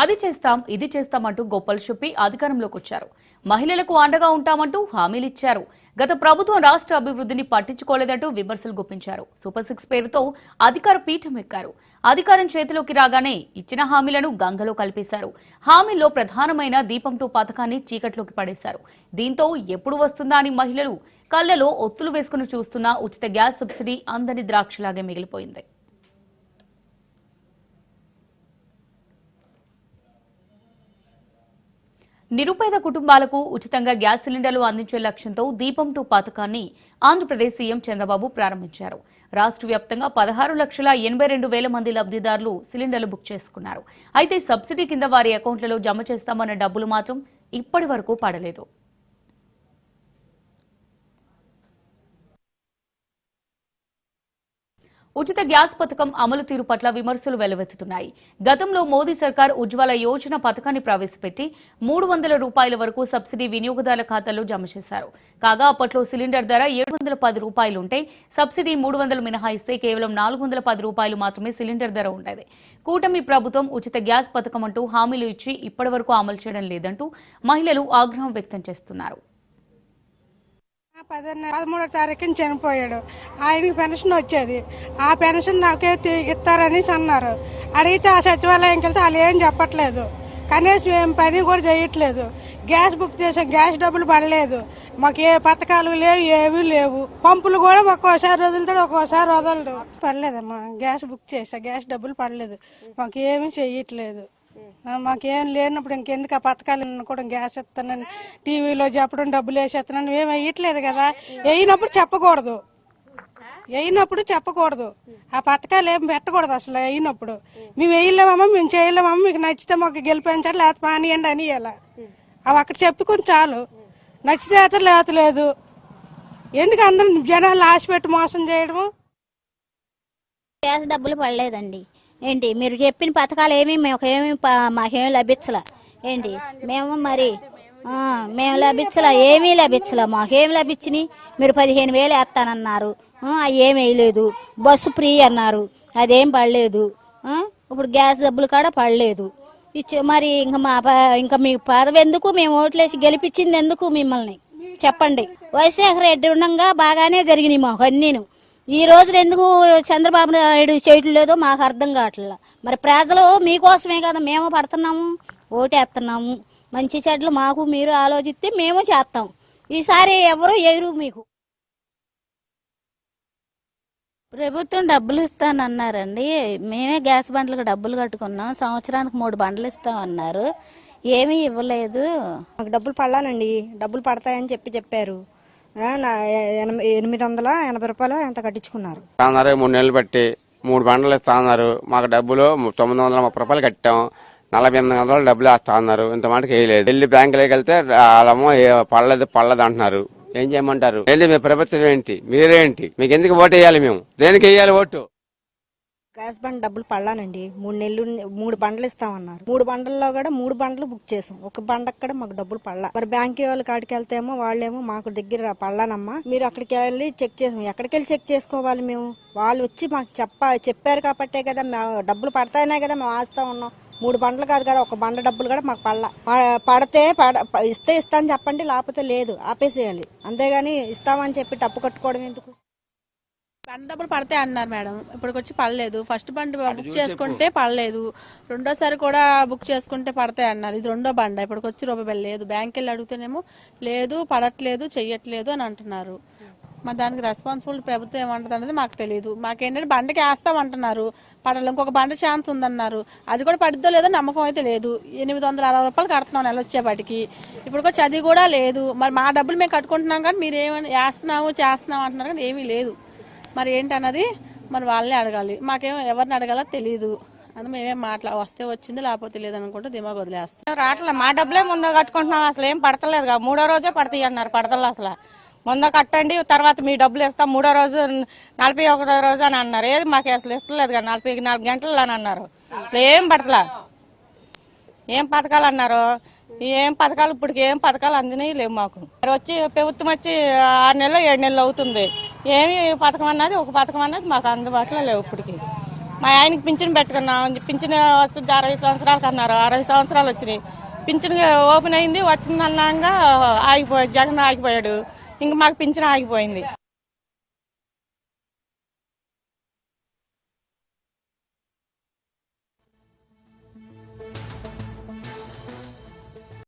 అది చేస్తాం ఇది చేస్తామంటూ గొప్పలు చెప్పి అధికారంలోకి వచ్చారు. మహిళలకు అండగా ఉంటామంటూ హామీలిచ్చారు గత ప్రభుత్వం రాష్ట్ర అభివృద్ధిని పట్టించుకోలేదంటూ విమర్శలు గుప్పించారు. సూపర్ సిక్స్ పేరుతో అధికార పీఠం ఎక్కారు. అధికారం చేతిలోకి రాగానే ఇచ్చిన హామీలను గంగలో కలిపేశారు. హామీల్లో ప్రధానమైన దీపం టూ పథకాన్ని చీకట్లోకి పడేశారు. దీంతో ఎప్పుడు వస్తుందా అని మహిళలు కళ్ళలో ఒత్తులు వేసుకుని చూస్తున్న ఉచిత గ్యాస్ సబ్సిడీ అందని ద్రాక్షలాగే మిగిలిపోయింది. నిరుపేద కుటుంబాలకు ఉచితంగా గ్యాస్ సిలిండర్లు అందించే లక్ష్యంతో దీపం టూ పథకాన్ని ఆంధ్రప్రదేశ్ సీఎం చంద్రబాబు ప్రారంభించారు. రాష్ట్ర వ్యాప్తంగా పదహారు లక్షల ఎనభై రెండు వేల మంది లబ్ధిదారులు సిలిండర్లు బుక్ చేసుకున్నారు. అయితే సబ్సిడీ కింద వారి అకౌంట్లలో జమ చేస్తామన్న డబ్బులు మాత్రం ఇప్పటి వరకు పడలేదు. ఉచిత గ్యాస్ పథకం అమలు తీరు పట్ల విమర్శలు వెల్లువెత్తుతున్నాయి గతంలో మోదీ సర్కార్ ఉజ్వల యోజన పథకాన్ని ప్రవేశపెట్టి మూడు వందల రూపాయల వరకు సబ్సిడీ వినియోగదారుల ఖాతాల్లో జమ చేశారు. కాగా అప్పట్లో సిలిండర్ ధర ఏడు వందల పది రూపాయలుంటే సబ్సిడీ మూడు వందలు మినహాయిస్తే కేవలం నాలుగు వందల పది రూపాయలు మాత్రమే సిలిండర్ ధర ఉండేది. కూటమి ప్రభుత్వం ఉచిత గ్యాస్ పథకం అంటూ హామీలు ఇచ్చి ఇప్పటి వరకు అమలు చేయడం లేదంటూ మహిళలు ఆగ్రహం వ్యక్తం చేస్తున్నారు. పదన్న పదమూడో తారీఖున చనిపోయాడు. ఆయనకి పెన్షన్ వచ్చేది. ఆ పెన్షన్ నాకే ఇస్తారని ఇస్తారనేసి అన్నారు. అడిగితే ఆ సచివాలయంకి వెళ్తే వాళ్ళు ఏం చెప్పట్లేదు. కనీసం ఏం పని కూడా చేయట్లేదు. గ్యాస్ బుక్ చేసాం గ్యాస్ డబ్బులు పడలేదు. మాకు ఏ పథకాలు లేవు ఏవి లేవు. పంపులు కూడా ఒక్కోసారి వదులుతాడు ఒక్కోసారి వదలడు. పడలేదమ్మా. గ్యాస్ బుక్ చేసా గ్యాస్ డబ్బులు పడలేదు. మాకు ఏమీ చేయట్లేదు. మాకేం లేనప్పుడు ఇంకెందుకు ఆ పథకాలు కూడా గ్యాస్ ఇస్తానని టీవీలో చెప్పడం డబ్బులు వేసేస్తానని ఏం వేయట్లేదు కదా. వేయినప్పుడు చెప్పకూడదు. వేయినప్పుడు చెప్పకూడదు. ఆ పథకాలు ఏం పెట్టకూడదు అసలు వేయినప్పుడు. మేము వేయలేమమ్మా మేము చేయలేమమ్మా మీకు నచ్చితే మాకు గెలిపించాలి లేకపోతే మానియండి అని ఇలా. అవి అక్కడ చెప్పుకొని చాలు. నచ్చితే అయితే లేతలేదు ఎందుకు అందరం జనాలు ఆశ పెట్టి మోసం చేయడము? గ్యాస్ డబ్బులు పడలేదండి. ఏంటి మీరు చెప్పిన పథకాలు ఏమి మాకేమి ప- మాకేమి లభించలే. ఏంటి మేము మరి మేము లభించలా ఏమీ లభించలా మాకేం లభించినాయి? మీరు పదిహేను వేలు వేస్తానన్నారు. అవి ఏమి వేయలేదు. బస్సు ఫ్రీ అన్నారు. అదేం పడలేదు. ఇప్పుడు గ్యాస్ డబ్బులు కూడా పడలేదు. ఇచ్చే మరి ఇంకా మా ఇంకా మీ పదవి ఎందుకు? మేము ఓట్లేసి గెలిపించింది ఎందుకు మిమ్మల్ని? చెప్పండి. వైశాఖ రెడ్డి ఉండగా బాగానే జరిగినాయి మాకు అన్నీను. ఈ రోజున ఎందుకు చంద్రబాబు నాయుడు చేయటం లేదో మాకు అర్థం కావట్లేదు మరి ప్రజలు మీకోసమే కదా మేము పడుతున్నాము ఓటేస్తున్నాము మంచి చెడ్లు మాకు మీరు ఆలోచిస్తే మేము చేస్తాం. ఈసారి ఎవరు ఎదురు మీకు? ప్రభుత్వం డబ్బులు ఇస్తానన్నారండి. మేమే గ్యాస్ బండ్లకు డబ్బులు కట్టుకున్నాం. సంవత్సరానికి మూడు బండ్లు ఇస్తామన్నారు ఏమీ ఇవ్వలేదు. మాకు డబ్బులు పడలానండి. డబ్బులు పడతాయని చెప్పి చెప్పారు. ఎనిమిది వందల ఎనభై రూపాయలు ఎంత కట్టించుకున్నారు? అన్నారు మూడు నెలలు బట్టి మూడు బండలు ఇస్తా అన్నారు మాకు డబ్బులు తొమ్మిది వందల ముప్పై రూపాయలు కట్టాం. నలభై ఎనిమిది వందలు డబ్బులు వేస్తా అన్నారు ఇంత మాటకి వేయలేదు వెళ్ళి బ్యాంకులోకి వెళ్తే వాళ్ళమో పళ్ళదు పడలేదు పడలేదు అంటున్నారు. ఏం చేయమంటారు? ఏంటి మీ ప్రభుత్వం ఏంటి? మీరేంటి? మీకు ఎందుకు ఓటు వేయాలి మేము? దేనికి వేయాలి ఓటు? గ్యాస్ బండ్ డబ్బులు పడలానండి. మూడు నెలలు మూడు బండ్లు ఇస్తామన్నారు. మూడు బండ్లలో కూడా మూడు బండ్లు బుక్ చేసాం. ఒక బండ అక్కడ మాకు డబ్బులు పడలా. మరి బ్యాంక్ వాళ్ళ కాడికి వెళ్తేమో వాళ్ళేమో మాకు దగ్గర పడలానమ్మా. మీరు అక్కడికి వెళ్ళి చెక్ చేసాం ఎక్కడికి వెళ్ళి చెక్ చేసుకోవాలి మేము? వాళ్ళు వచ్చి మాకు చెప్ప చెప్పారు కాబట్టే కదా మేము డబ్బులు పడతాయనే కదా మేము ఆస్తా ఉన్నాం. మూడు బండ్లు కాదు కదా ఒక బండ డబ్బులు కూడా మాకు పడలా. పడితే పడ ఇస్తే ఇస్తాను చెప్పండి లేకపోతే లేదు. ఆపేసేయాలి. అంతేగాని ఇస్తామని చెప్పి డబ్బు కట్టుకోవడం ఎందుకు? బండి డబ్బులు పడతాయి అన్నారు మేడం. ఇప్పటికొచ్చి పడలేదు. ఫస్ట్ బండి బుక్ చేసుకుంటే పడలేదు. రెండోసారి కూడా బుక్ చేసుకుంటే పడతాయి అన్నారు. ఇది రెండో బండి. ఇప్పటికొచ్చి రూపాయి లేదు. బ్యాంక్ వెళ్ళి అడిగితేనేమో లేదు పడట్లేదు చెయ్యట్లేదు అని అంటున్నారు. మరి దానికి రెస్పాన్సిబుల్ ప్రభుత్వం ఏమంటుంది అనేది మాకు తెలియదు మాకేంటంటే బండికి వేస్తామంటున్నారు పడాలి. ఇంకొక బండి ఛాన్స్ ఉందన్నారు. అది కూడా పడిద్దో లేదో నమ్మకం అయితే లేదు. ఎనిమిది వందల అరవై రూపాయలు కడుతున్నాం నెల వచ్చేపాటికి. ఇప్పటికొచ్చి అది కూడా లేదు. మరి మా డబ్బులు మేము కట్టుకుంటున్నాం కానీ మీరు ఏమైనా వేస్తున్నాము చేస్తున్నాము అంటున్నారు కానీ ఏమీ లేదు. మరి ఏంటన్నది? మరి వాళ్ళని అడగాలి. మాకేం ఎవరిని అడగాలో తెలియదు అది మేమేం మాట్లా వస్తే వచ్చింది లేకపోతే లేదనుకుంటే దిమాగ్ వదిలేస్తాం. రావట్లే. మా డబ్బులే ముందు కట్టుకుంటున్నాం అసలు. ఏం పడతలేదు కదా. మూడో రోజే పడతాయి అన్నారు పడతలే అసలు. ముందు కట్టండి తర్వాత మీ డబ్బులు ఇస్తాం. మూడో రోజు నలభై ఒకటో రోజు అని అన్నారు. ఏది మాకు అసలు ఇస్తలేదు కదా. నలభై నాలుగు గంటలు అని అన్నారు. అసలు ఏం పడతలా? ఏం పథకాలు అన్నారు? ఏం పథకాలు? ఇప్పటికి ఏం పథకాలు అందినాయి లేవు మాకు. వచ్చి ప్రభుత్వం వచ్చి ఆరు నెలలు ఏడు నెలలు అవుతుంది. ఏమి పథకం అన్నది ఒక పథకం అన్నది మాకు అందుబాటులో లేవు ఇప్పటికి. మా ఆయనకి పింఛన్ పెట్టుకున్నాం. పింఛన్ వస్తుంది అరవై సంవత్సరాలకు అన్నారు. అరవై సంవత్సరాలు వచ్చినాయి. పింఛన్ ఓపెన్ అయింది వచ్చిందన్నాక ఆగిపోయాడు జగన్ ఆగిపోయాడు. ఇంక మాకు పింఛన్ ఆగిపోయింది.